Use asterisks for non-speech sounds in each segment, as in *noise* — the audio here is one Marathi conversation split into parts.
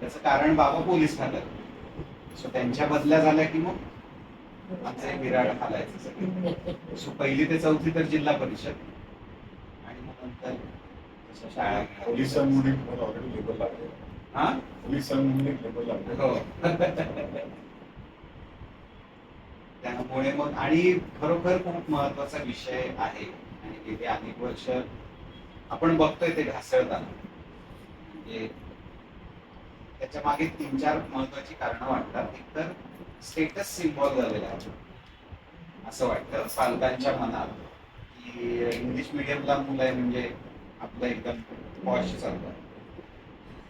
त्याचं कारण बाबा पोलीस खात्यात. सो त्यांच्या बदल्या झाल्या की मग आमचं विराट हालायचं सगळं. सो पहिली ते चौथी तर जिल्हा परिषद. आणि मग नंतर शाळा गेल्या. पोलिसांमुळे मला ऑलरेडी लेबल लागले. हा? पोलिसांमुळे लेबल लागले. हो. त्यामुळे मग आणि खरोखर खूप महत्त्वाचा विषय आहे. आणि गेली अनेक वर्ष आपण बघतोय ते ढासळताना. म्हणजे त्याच्यामागे तीन चार महत्वाची कारणं वाटतात. एक तर स्टेटस सिम्बॉल झालेला आहे. असं वाटतं. पालकांच्या मनात की इंग्लिश मिडियमला मुलं आहे म्हणजे आपलं एकदम पॉश चालतं.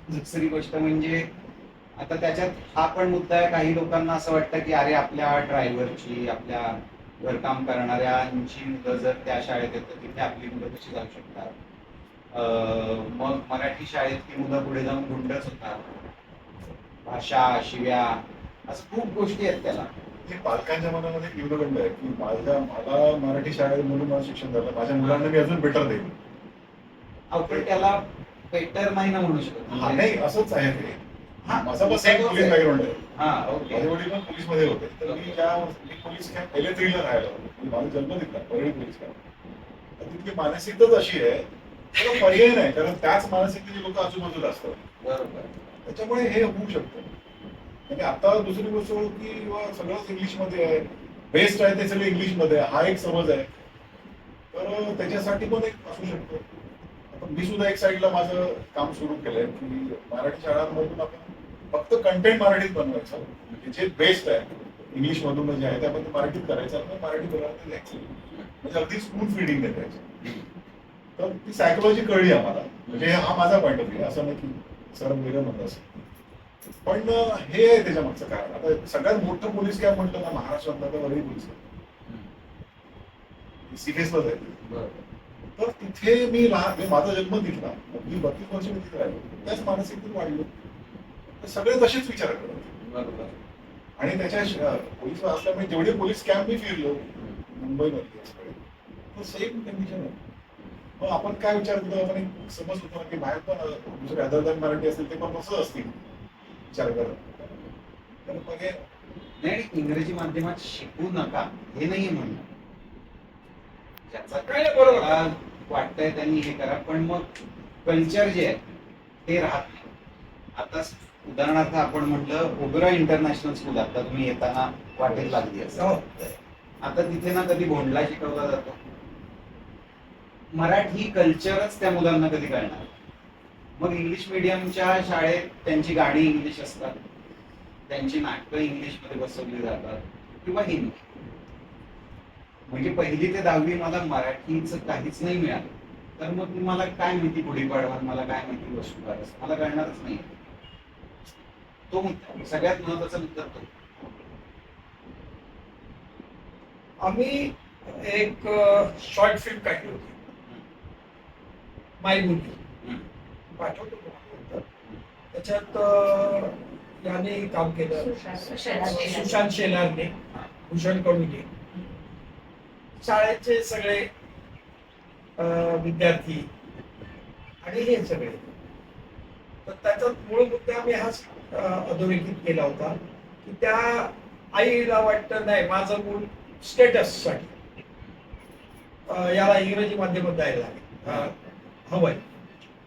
दुसरी गोष्ट म्हणजे आता त्याच्यात हा पण मुद्दा आहे. काही लोकांना असं वाटतं की अरे आपल्या ड्रायव्हरची आपल्या घरकाम करणाऱ्यांची मुलं जर त्या शाळेत येतात तिथे आपली मुलं कशी जाऊ शकतात? मग मराठी शाळेत ती मुलं पुढे जाऊन गुंडच होतात. भाषा शिव्या असं खूप गोष्टी आहेत त्याला. हे पालकांच्या मनामध्ये एक न्यूनगंड आहे की माझ्या मला मराठी शाळेत म्हणून मला शिक्षण झालं माझ्या मुलांना मी अजून बेटर देईन. अहो, पण त्याला बेटर नाही ना म्हणू शकत. हा नाही असंच आहे ते. हा, माझा पोलीस बॅकग्राऊंड आहे. हा ओके. माझे वडील पण पोलीसमध्ये होते. तर मी ज्या मी पोलीस कॅम्प पहिले त्रीला राहिलो. माझा जन्म तिथला परळी पोलीस कॅम्प तर तिथली मानसिकताच अशी आहे. त्याला पर्याय नाही कारण त्याच मानसिकतेची लोक आजूबाजूला असतात. बरोबर. त्याच्यामुळे हे होऊ शकतं. आणि आता दुसरी गोष्ट की सगळंच इंग्लिशमध्ये आहे. बेस्ट आहे ते सगळं इंग्लिशमध्ये आहे. हा एक समज आहे. तर त्याच्यासाठी पण एक असू शकतो. आता मी सुद्धा एक साईडला माझं काम सुरू केलंय की मराठी शाळांमधून आपण फक्त कंटेंट मराठीत बनवायचं. म्हणजे जे बेस्ट आहे इंग्लिश मधून जे आहे ते आपण मराठीत करायचं. आणि मराठी बोलायला द्यायचं म्हणजे अगदी स्कूल फिडिंग आहे तर ती सायकोलॉजी कळली आम्हाला. म्हणजे हा माझा पॉईंट ऑफ व्ह्यू असं नाही की सर वेगळं म्हणत असं पण हे आहे त्याच्या मागचं कारण. आता सगळ्यात मोठं पोलीस कॅम्प म्हटलं ना महाराष्ट्रातला तर वरळी पोलीस आहे बरोबर तर तिथे मी लहान माझा जन्म तिथला मी बत्तीस वर्ष मी तिथे राहिलो. त्याच मानसिकतेत वाढलो. तर सगळे तसेच विचार बरोबर. आणि त्याच्या पोलीस असल्यामुळे जेवढे पोलीस कॅम्प मी फिरलो मुंबईमध्ये सेम कंडिशन आहे. मग आपण काय विचार करतो आपण एक समज होतो की बाहेर पण दुसरे अदर दॅन मराठी असतील ते पण तसंच असतील विचार करत तर मग हे नाही इंग्रजी माध्यमात शिकू नका हे नाही म्हणणं. ज्याचा काय बरोबर. वाटतंय त्यांनी हे करा पण मग कल्चर जे आहे ते राहत नाही. आता उदाहरणार्थ आपण म्हटलं ओबेरॉ इंटरनॅशनल स्कूल आता तुम्ही येताना वाटेल लागली असं हो. आता तिथे ना कधी भोंडला शिकवला जातो. मराठी कल्चरच त्या मुलांना कधी कळणार? मग इंग्लिश मिडियमच्या शाळेत त्यांची गाणी इंग्लिश असतात. त्यांची नाटकं इंग्लिशमध्ये बसवली जातात. किंवा हिंदी. म्हणजे पहिली ते दहावी मला मराठीचं काहीच नाही मिळालं. तर मग मला काय माहिती गुढीपाडवा मला काय माहिती वसुबारस मला कळणारच नाही. तो मुद्दा. सगळ्यात महत्त्वाचा मुद्दा तो. आम्ही एक शॉर्ट फिल्म काढली होती. माय. पाठवतो. त्याच्यात याने काम केलं. सुशांत शेलारने. भूषण कडूने शाळेचे सगळे विद्यार्थी आणि हे सगळे. तर त्याच्यात मूळ मुद्दा आम्ही हाच अधोरेखित केला होता की त्या आईला वाटतं नाही माझं मूल स्टेटससाठी याला इंग्रजी माध्यमात द्यायला लागेल. हवंय.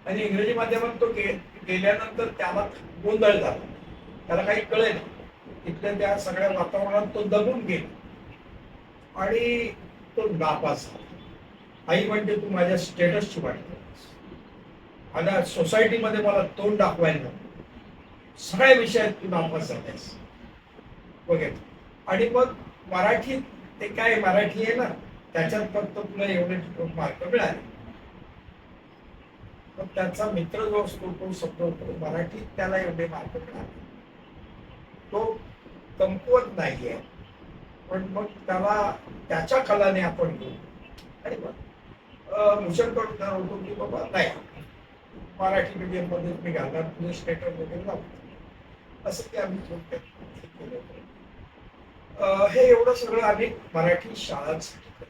आणि इंग्रजी माध्यमात तो गे- गेल्यानंतर त्याला गोंधळ झाला. त्याला काही कळेल तिथल्या त्या सगळ्या वातावरणात तो दबून गेला. आणि तो नापास झाला. आई म्हणते तू माझ्या स्टेटसची वाट माझ्या सोसायटीमध्ये मला तोंड दाखवायला सगळ्या विषयात तू नापास झालायस. वगैरे. आणि मग मराठीत ते काय मराठी आहे ना त्याच्यात फक्त तुला एवढे मार्क मिळाले. मग त्याचा मित्र जो असतो तो समजवतो मराठीत त्याला एवढे मार्क मिळाले. तो कमकुवत नाहीये पण मग त्याला त्याच्या कलाने आपण घेऊ. आणि मग अं, होतो कडून की बाबा नाही मराठी मीडियममध्ये मी घालणार तुझे स्टेटस वगैरे लावतो असं ते आम्ही हे केलं. हे एवढं सगळं आम्ही मराठी शाळांसाठी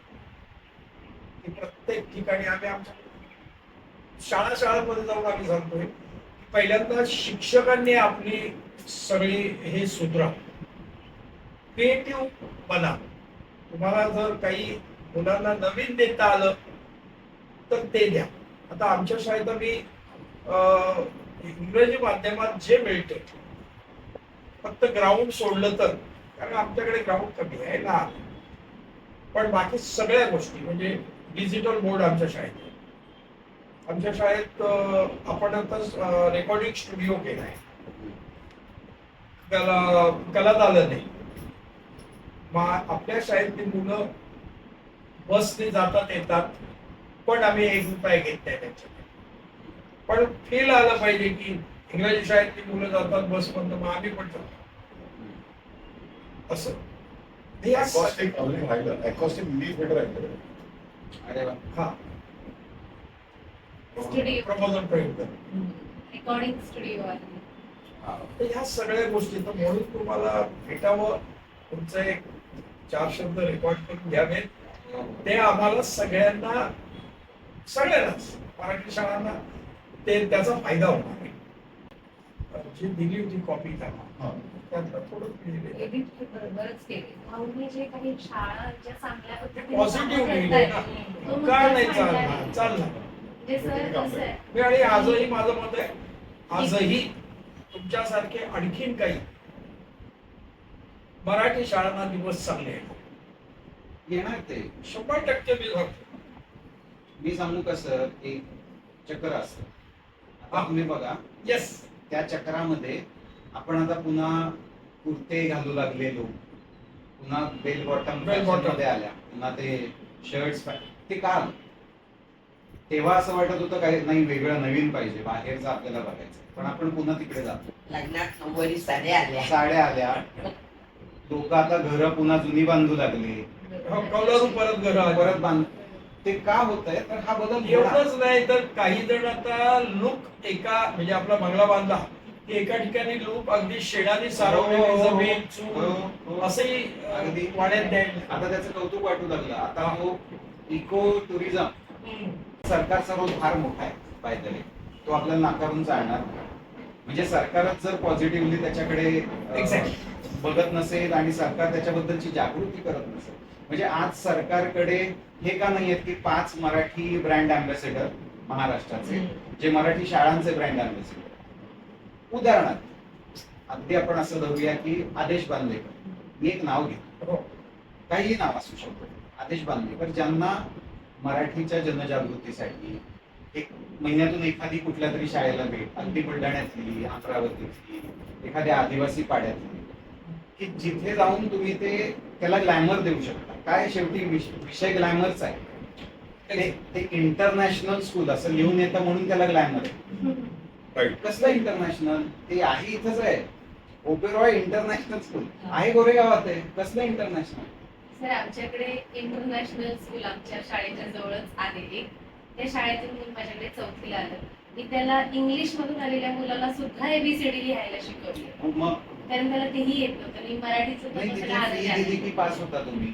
की प्रत्येक ठिकाणी आम्ही आमच्या शाळा शाळांमध्ये जाऊन आम्ही सांगतोय की पहिल्यांदा शिक्षकांनी आपली सगळी हे सुधरा. क्रिएटिव्ह बना. तुम्हाला जर काही मुलांना नवीन देता आलं तर ते द्या. आता आमच्या शाळेत आम्ही अं, इंग्रजी माध्यमात जे मिळते फक्त ग्राउंड सोडलं तर कारण आमच्याकडे ग्राउंड कमी आहे ना. पण बाकी सगळ्या गोष्टी म्हणजे डिजिटल बोर्ड आमच्या शाळेत आहे. आमच्या शाळेत आपण आता रेकॉर्डिंग स्टुडिओ केला आहे कला कला दालन आहे मग आपल्या शाळेतली मुलं बसने जातात येतात. पण आम्ही एक रुपया घेत नाही त्यांच्याकडे पण फील आलं पाहिजे की इंग्रजी शाळेतली मुलं जातात बस मधनं मग आम्ही पण जातो असं. हे अकॉस्टिक अजून राहिलं अकॉस्टिक इंग्लिश बेटर आहे अरे वा हा स्टुडिओ प्रबोधन प्रयोग रेकॉर्डिंग स्टुडिओ आहे. तर ह्या सगळ्या गोष्टी तर म्हणून तुम्हाला भेटावं. तुमचं एक चार शब्द रेकॉर्ड करून घ्यावेत ते आम्हाला सगळ्यांना सगळ्यांनाच मराठी शाळांना ते त्याचा फायदा होणार आहे. जी दिली होती कॉपी त्यांना. हा. त्यातलं थोडं जे काही शाळा ज्या चांगल्या पद्धतीने पॉझिटिव्ह का नाही चालणार. चालणार. सर मी आणि आजही माझं मत आहे आजही तुमच्यासारखे आणखीन काही मराठी शाळांना दिवस चांगले आहेत. येणार ते. शंभर टक्के मी सांगतो मी सांगू कसं एक चक्र असतं. आता तुम्ही बघा. येस त्या चक्रामध्ये आपण आता पुन्हा कुर्ते घालू लागले लोक पुन्हा बेल बॉटम Bell bottom. मध्ये आल्या. पुन्हा ते शर्ट्स ते का आलं? तेव्हा असं वाटत होतं काय नाही वेगळं नवीन पाहिजे बाहेरचं आपल्याला बघायचं. पण आपण पुन्हा तिकडे जातो. लग्नात नऊवारी साड्या आल्या. साड्या आल्या. लोक आता घरं पुन्हा जुनी बांधू लागले. कौलारू परत घर परत बांध ते का होत आहे तर हा बदल. एवढंच नाही तर काही जण आता लुक एका म्हणजे आपला बंगला बांधला की एका ठिकाणी लुक अगदी शेडाने सारवलेली हो, हो, हो. जमीन हो, हो. असंही अगदी. वाड्यात आता त्याचं कौतुक वाटू लागलं. आता हो. Eco tourism. सरकारचा रोल फार मोठा आहे पाहिजे तो आपल्याला नाकारून चालणार. म्हणजे सरकारच जर पॉझिटिव्हली त्याच्याकडे. बघत नसेल आणि सरकार त्याच्याबद्दलची जागृती करत नसेल म्हणजे आज सरकारकडे हे का नाही आहेत की पाच मराठी ब्रँड अँबॅसेडर महाराष्ट्राचे जे मराठी शाळांचे ब्रँड अँबॅसेडर उदाहरणार्थ अगदी आपण असं धरूया की आदेश बांधलेकर मी एक नाव घेतो हो. काहीही नाव असू शकतो आदेश बांधलेकर ज्यांना मराठीच्या जनजागृतीसाठी एक महिन्यातून एखादी कुठल्या तरी शाळेला भेट अगदी बुलढाण्यातली अमरावतीतली एखाद्या आदिवासी पाड्यातली. की जिथे जाऊन तुम्ही ते त्याला ग्लॅमर देऊ शकता. काय शेवटी विष- विषय ग्लॅमरचा आहे. ते इंटरनॅशनल स्कूल असं लिहून येतं म्हणून त्याला ग्लॅमर आहे. कसलं इंटरनॅशनल ते आहे इथंच आहे. ओपेरॉय इंटरनॅशनल स्कूल आहे गोरेगावात आहे. कसलं इंटरनॅशनल सर आमच्याकडे इंटरनॅशनल स्कूल आमच्या शाळेच्या जवळच आहे एक त्या शाळेतून मुल माझ्याकडे चौथीला आलं. मी त्याला इंग्लिश मधून आलेल्या मुलाला सुद्धा एबीसीडी लिहायला शिकवली. मग? कारण त्याला तेही येत नव्हतं. मी मराठीचं नाही तिथे की पास होता तुम्ही.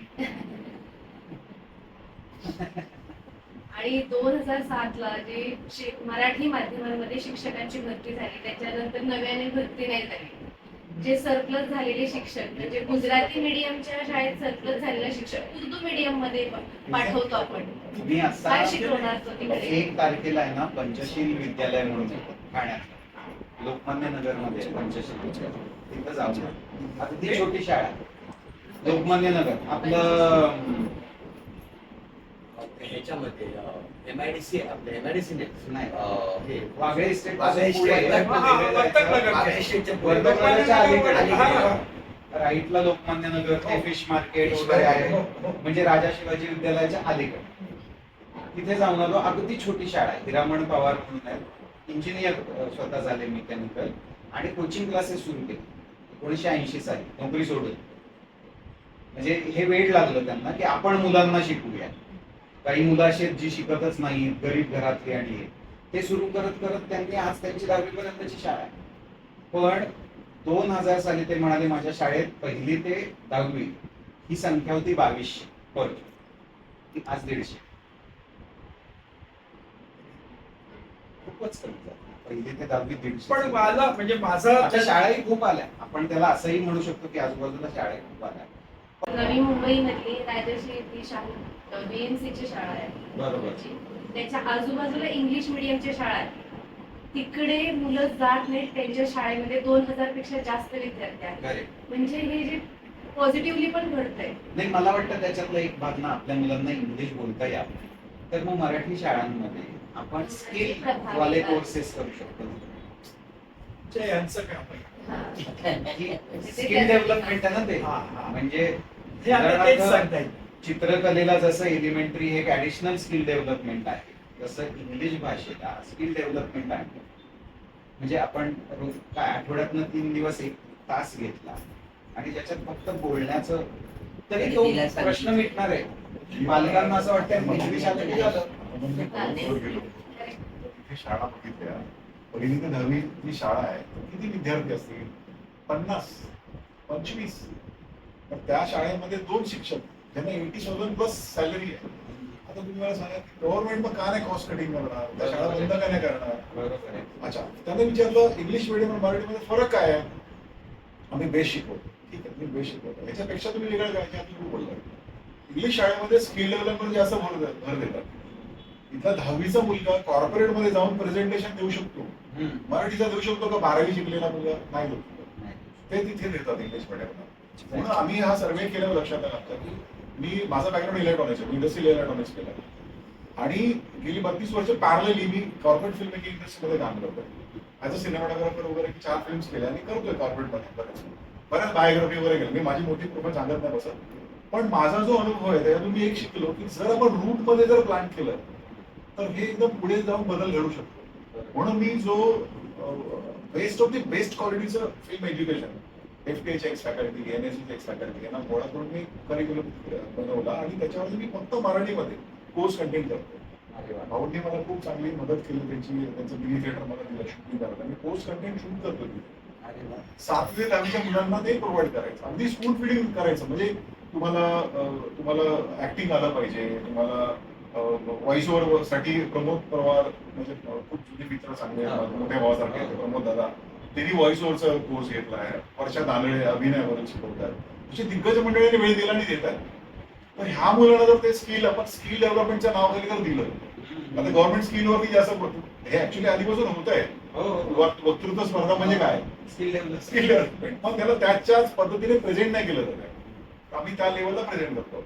आणि दोन हजार सात ला जे शि- मराठी माध्यमांमध्ये शिक्षकांची भरती झाली त्याच्यानंतर नव्याने भरती नाही झाली. जे सरप्लस झालेले शिक्षक म्हणजे गुजराती मीडियमच्या शाळेत सरप्लस झालेला शिक्षक उर्दू मीडियममध्ये पाठवतो आपण आता काय शिकवणार तो तिकडे एक तारखेला आहे ना पंचशील विद्यालय म्हणून ठाण्यात लोकमान्य नगरमध्ये पंचशील विद्यालय. तिथं जाऊ अगदी छोटी शाळा. लोकमान्य नगर आपलं ह्याच्यामध्ये M I D C M I D C नाही. हे वागळे स्टेट वागळे पुढे आहे. स्टेट. हा, हा, वर्तक नगर. वागळे स्टेटच्या पुढे. वर्धमानाच्या अलीकडे. हा, हा. राईटला लोकमान्य नगर ते फिश मार्केट हो, वगैरे आहे. हो, हो. म्हणजे राजा शिवाजी विद्यालयाच्या अलीकडे. तिथे जाऊन आलो. अगदी छोटी शाळा आहे. हिरामण पवार म्हणून आहे. इंजिनियर स्वतः झाले मेकॅनिकल आणि कोचिंग क्लासेस सुरू केले. एकोणीशे ऐंशी साली. नोकरी सोडून. म्हणजे हे वेळ लागलं त्यांना की आपण मुलांना शिकूया. काही मुलं अशी आहेत जी शिकतच नाही गरीब घरातली आणि ते सुरू करत करत त्यांनी आज त्यांची दहावीपर्यंतची शाळा आहे. पण दोन हजार साली ते म्हणाले माझ्या शाळेत पहिली ते दहावी. ही संख्या होती बावीसशे पर आज दीडशे. खूपच पहिली ते दहावी दीडशे. पण मला म्हणजे माझा शाळाही खूप आल्या. आपण त्याला असंही म्हणू शकतो की आजूबाजूला शाळा खूप आल्या. नवी मुंबईमधली राजर्षी ती शाळा बीएमसीची शाळा आहे. बरोबर. त्याच्या आजूबाजूला इंग्लिश मिडियमच्या शाळा आहेत तिकडे मुलं जात नाहीत त्यांच्या शाळेमध्ये दोन हजारपेक्षा जास्त विद्यार्थी आहेत. म्हणजे हे जे पॉझिटिव्हली पण घडतंय. नाही मला वाटतं त्याच्यातला एक भाग ना आपल्या मुलांना इंग्लिश बोलता यावं. तर मग मराठी शाळांमध्ये आपण स्किल वाले कोर्सेस करू शकतो. जे यांचं काम आहे. स्किल डेव्हलपमेंट *laughs* आहे ना ते. म्हणजे हे आता तेच उदाहरणार्थ, सांगता येईल चित्रकलेला जसं एलिमेंटरी एक ऍडिशनल स्किल डेव्हलपमेंट आहे तसं इंग्लिश भाषेला स्किल डेव्हलपमेंट आहे. म्हणजे आपण रोज काय आठवड्यातनं तीन दिवस एक तास घेतला आणि ज्याच्यात फक्त बोलण्याचं तरी तो. प्रश्न मिटणार आहे. पालकांना असं वाटतं इंग्लिश की झालं तिथे शाळा बघितल्या. पहिली ते दहावी जी शाळा आहे तर किती विद्यार्थी असतील? पन्नास पंचवीस. तर त्या शाळेमध्ये दोन शिक्षक ज्यांना एटी थाउजंड प्लस सॅलरी आहे. आता तुम्ही मला सांगा गव्हर्नमेंट मग का नाही कॉस्ट कटिंग करणार? त्या शाळा बंद का नाही करणार? अच्छा त्यांना विचारलं इंग्लिश मिडियम आणि मराठीमध्ये फरक काय आहे? आम्ही बेस शिकवतो. ठीक आहे तुम्ही बेस शिकवतो. याच्यापेक्षा तुम्ही वेगळं काय? तुम्ही बोलला इंग्लिश शाळेमध्ये स्किल डेव्हलपमेंट जास्त भर भर देतात. इथला दहावीचा मुलगा कॉर्पोरेटमध्ये जाऊन प्रेझेंटेशन देऊ शकतो. मराठीचा देऊ शकतो का? बारावी शिकलेला मुलगा? नाही देऊ शकतो. नाही. ते तिथे देतात इंग्लिश मिडियमला म्हणून आम्ही हा सर्वे केल्यावर लक्षात आलं की मी माझा बॅकग्राऊंड इलेक्ट्रॉनिक्स आहे इंडस्ट्रियल इलेक्ट्रॉनिक्स केलं. आणि गेली बत्तीस वर्ष पॅरलली मी कॉर्पोरेट फिल्म मेकिंग इंडस्ट्रीमध्ये काम करतोय ऍज अ सिनेमाटोग्राफर वगैरे मी चार फिल्म्स केल्या आणि करतोय कॉर्पोरेटमध्ये बऱ्याच बऱ्याच बायोग्राफी वगैरे केलं. मी माझी मोठी कृपा सांगत नाही बसत. पण माझा जो अनुभव आहे त्याच्यातून मी एक शिकलो की जर आपण रूटमध्ये जर प्लॅन केलं तर हे एकदम पुढे जाऊन बदल घडू शकतो. म्हणून मी जो बेस्ट ऑफ दी बेस्ट क्वालिटीचं film education F T H ex faculty N S ex faculty यांना गोळा करून मी करिक्युलम बनवला आणि त्याच्यावर मी फक्त मराठीमध्ये कोर्स कंटेंट करतो. भाऊंनी मला खूप चांगली मदत केली त्यांची त्यांचं मिनी थिएटर मला दिलं शूटिंग करायला मी पोस्ट कंटेंट शूट करतो तिथे वा. सातवी दहावीच्या मुलांना ते प्रोव्हाइड करायचं अगदी स्कूल फिडिंग करायचं म्हणजे तुम्हाला तुम्हाला ऍक्टिंग आलं पाहिजे तुम्हाला व्हॉइस ओव्हरसाठी प्रमोद पवार म्हणजे खूप जुने मित्र चांगले. मोठ्या भावासारखे प्रमोद दादा त्यांनी व्हॉइस ओव्हरचा कोर्स घेतलाय. वर्षा दानळे अभिनयावरून शिकवतात. अशी दिग्गज मंडळीने वेळ दिला आणि देतात. तर ह्या मुलांना जर ते स्किल आपण स्किल डेव्हलपमेंटच्या नावाखाली जर दिलं आता गव्हर्नमेंट स्किलवरती जास्त. हे ऍक्च्युली आधीपासून होत आहे हो, हो. वक्त- वक्तृत्व स्पर्धा म्हणजे काय? स्किल डेव्हलप स्किल डेव्हलपमेंट मग त्याला त्याच्याच पद्धतीने प्रेझेंट नाही केलं जात आहे. आम्ही त्या लेवलला प्रेझेंट करतो.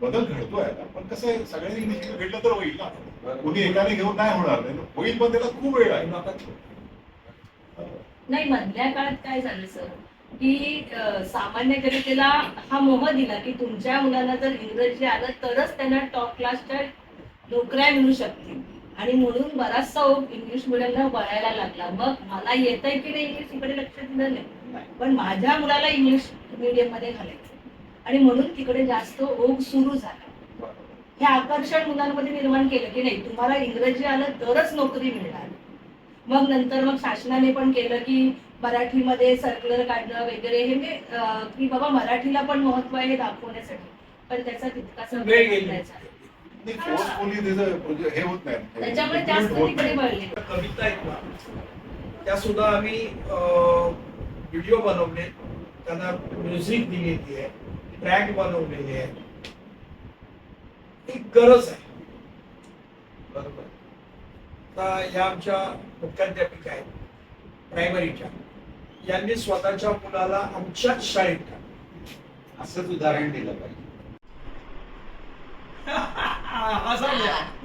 बदल घडतोय आता. पण कसं आहे सगळ्यांनी घेतलं तर होईल ना. कोणी एकाने घेऊन नाही होणार. नाही होईल पण त्याला खूप वेळ आहे नाही मधल्या काळात काय झालं सर? की सामान्य जनतेला हा मोह दिला की तुमच्या मुलांना जर इंग्रजी आलं तरच त्यांना टॉप क्लासच्या नोकऱ्या मिळू शकतील. आणि म्हणून बराचसा ओप इंग्लिश मिडियमला वळायला लागला. मग मला येत आहे की नाही इंग्लिश इकडे लक्ष दिलं नाही. पण माझ्या मुलाला इंग्लिश मिडियममध्ये घालायचं आणि म्हणून तिकडे जास्त ओघ सुरू झाला. हे आकर्षण मुलांमध्ये निर्माण केलं की नाही तुम्हाला इंग्रजी आलं तरच नोकरी मिळणार. मग नंतर मग शासनाने पण केलं की मराठीमध्ये सर्क्युलर काढणं वगैरे हे म्हणजे अं, की बाबा मराठीला पण महत्त्व आहे हे दाखवण्यासाठी. पण त्याचा तितकासा म्हणजे हे होत नाही. त्याच्यामुळे जास्त तिकडे. वळले. कविता आहेत ना त्या सुद्धा आम्ही व्हिडिओ बनवले. त्यांना म्युझिक दिलेली आहे ट्रॅक बनवलेली आहे. एक गरज आहे. बरोबर. आता या आमच्या मुख्याध्यापिका आहेत प्रायमरीच्या. यांनी स्वतःच्या मुलाला आमच्याच शाळेत टाकलं. असंच उदाहरण दिलं पाहिजे. *laughs*